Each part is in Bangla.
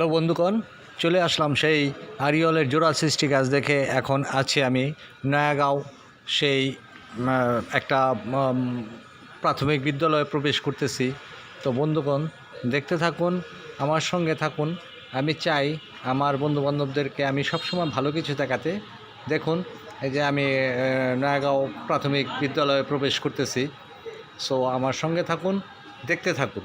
হ্যালো বন্ধুগণ, চলে আসলাম সেই আরিয়লের জোড়া সৃষ্টি গাছ দেখে এখন আছি আমি নয়াগাঁও সেই একটা প্রাথমিক বিদ্যালয়ে প্রবেশ করতেছি। তো বন্ধুগণ, দেখতে থাকুন, আমার সঙ্গে থাকুন। আমি চাই আমার বন্ধুবান্ধবদেরকে আমি সবসময় ভালো কিছু দেখাতে। দেখুন, এই যে আমি নয়াগাঁও প্রাথমিক বিদ্যালয়ে প্রবেশ করতেছি। সো আমার সঙ্গে থাকুন, দেখতে থাকুন।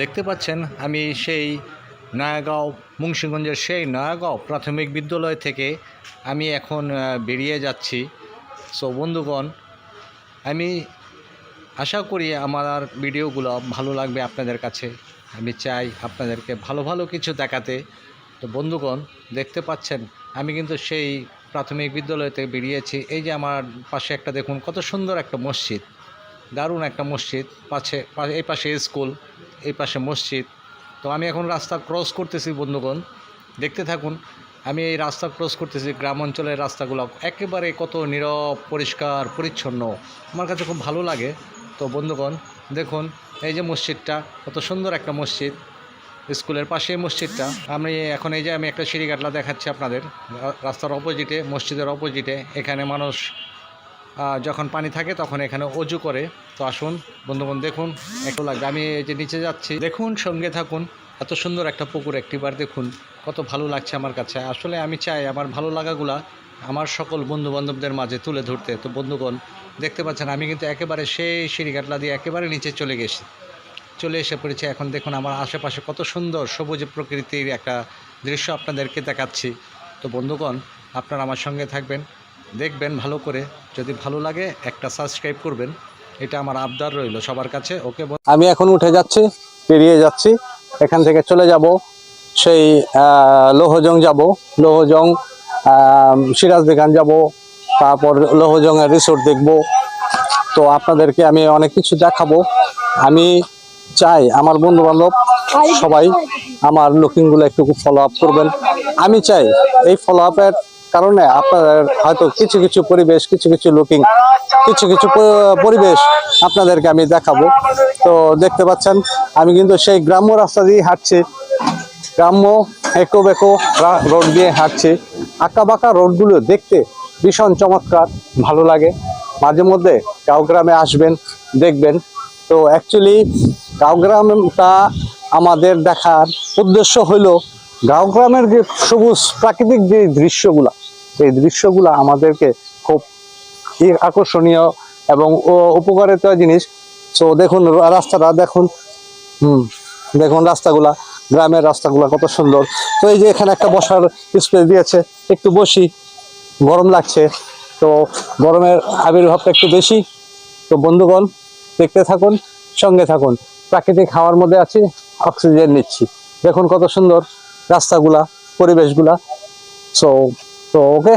দেখতে পাচ্ছেন, আমি সেই নয়াগাঁও, মুন্সিগঞ্জের সেই নয়াগাঁও প্রাথমিক বিদ্যালয় থেকে আমি এখন বেরিয়ে যাচ্ছি। সো বন্ধুগণ, আমি আশা করি আমার ভিডিওগুলো ভালো লাগবে আপনাদের কাছে। আমি চাই আপনাদেরকে ভালো ভালো কিছু দেখাতে। তো, বন্ধুগণ, দেখতে পাচ্ছেন, আমি কিন্তু সেই প্রাথমিক বিদ্যালয় থেকে বেরিয়েছি। এই যে আমার পাশে একটা দেখুন, কত সুন্দর একটা মসজিদ। দারুণ একটা মসজিদ, পাশে এই পাশে স্কুল, এই পাশে মসজিদ। তো আমি এখন রাস্তা ক্রস করতেছি, বন্ধুগণ। দেখতে থাকুন, আমি এই রাস্তা ক্রস করতেছি গ্রাম অঞ্চলের রাস্তাগুলো। একেবারে কত নীরব, পরিষ্কার, পরিচ্ছন্ন। আমার কাছে খুব ভালো লাগে। তো বন্ধুগণ, দেখুন, এই যে মসজিদটা, কত সুন্দর একটা মসজিদ। স্কুলের পাশে মসজিদটা। আমি এখন এই যে আমি একটা সিঁড়িঘাটলা দেখাচ্ছি আপনাদের। রাস্তার অপোজিটে মসজিদের অপোজিটে এখানে মানুষ যখন পানি থাকে তখন এখানে অজু করে। তো আসুন, বন্ধুগণ দেখুন, একটু লাগবে। আমি এই যে নিচে যাচ্ছি, দেখুন, সঙ্গে থাকুন। এত সুন্দর একটা পুকুর একটিবার দেখুন, কত ভালো লাগছে আমার কাছে। আসলে আমি চাই আমার ভালো লাগাগুলা আমার সকল বন্ধু বান্ধবদের মাঝে তুলে ধরতে। তো বন্ধুগণ, দেখতে পাচ্ছেন, আমি কিন্তু একেবারে সেই সিঁড়িঘাটলা দিয়ে একেবারে নিচে চলে গেছি। চলে এসে পড়েছে। এখন দেখুন, আমার আশেপাশে কত সুন্দর সবুজ প্রকৃতির একটা দৃশ্য আপনাদেরকে দেখাচ্ছি। তো বন্ধুগণ, আপনারা আমার সঙ্গে থাকবেন। দেখবেন ভালো করে। যদি ভালো লাগে, একটা সাবস্ক্রাইব করবেন। এটা আমার আবদার রইল সবার কাছে। ওকে আমি এখন উঠে যাচ্ছি, পেরিয়ে যাচ্ছি। এখান থেকে চলে যাব সেই লোহজং যাব। লোহজং সিরাজ সিরাজদিখান যাব। তারপর লৌহজঙ্গা রিসোর্ট দেখব। তো আপনাদেরকে আমি অনেক কিছু দেখাবো। আমি চাই আমার বন্ধু বান্ধব সবাই আমার লুকিংগুলো একটু ফলো আপ করবেন। আমি চাই এই ফলো আপের কারণে আপনাদের হয়তো কিছু কিছু পরিবেশ, কিছু কিছু লুকিং কিছু কিছু পরিবেশ আপনাদেরকে আমি দেখাবো। তো দেখতে পাচ্ছেন, আমি কিন্তু সেই গ্রাম্য রাস্তা দিয়ে হাঁটছি। গ্রাম্য এঁকো বেঁকো রোড দিয়ে হাঁটছি। আঁকা বাঁকা রোডগুলো দেখতে ভীষণ চমৎকার, ভালো লাগে। মাঝে মধ্যে গাঁও গ্রামে আসবেন, দেখবেন। তো অ্যাকচুয়ালি গাঁও গ্রামটা আমাদের দেখার উদ্দেশ্য হলো গাঁও গ্রামের যে সবুজ প্রাকৃতিক যে দৃশ্যগুলা, এই দৃশ্যগুলা আমাদেরকে খুব আকর্ষণীয় এবং উপকারিত জিনিস। তো দেখুন রাস্তাটা দেখুন। হুম, দেখুন রাস্তাগুলা, গ্রামের রাস্তাগুলা কত সুন্দর। তো এই যে এখানে একটা বসার স্পেস দিয়েছে, একটু বসি, গরম লাগছে। তো গরমের আবির্ভাবটা একটু বেশি। তো বন্ধুগণ, দেখতে থাকুন, সঙ্গে থাকুন। প্রাকৃতিক হাওয়ার মধ্যে আছি, অক্সিজেন নিচ্ছি। দেখুন কত সুন্দর। রাস্তাগুলা পরিবেশগুলা। সো তো ওকে